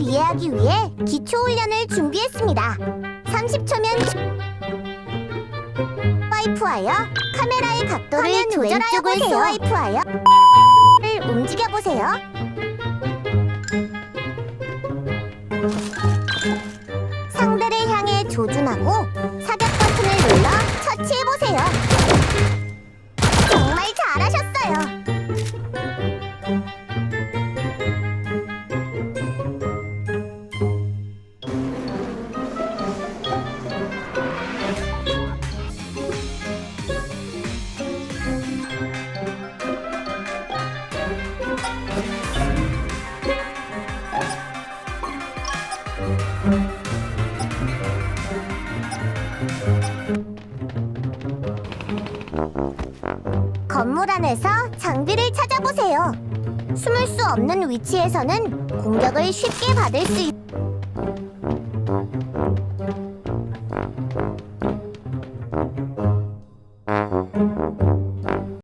이해하기 위해 기초훈련을 준비했습니다. 30초면 스와이프하여 카메라의 각도를 조절하여 스와이프하여 움직여보세요. 상대를 향해 조준하고 사격 버튼을 눌러 처치해보세요. 정말 잘하셨어요. 건물 안에서 장비를 찾아보세요. 숨을 수 없는 위치에서는 공격을 쉽게 받을 수 있...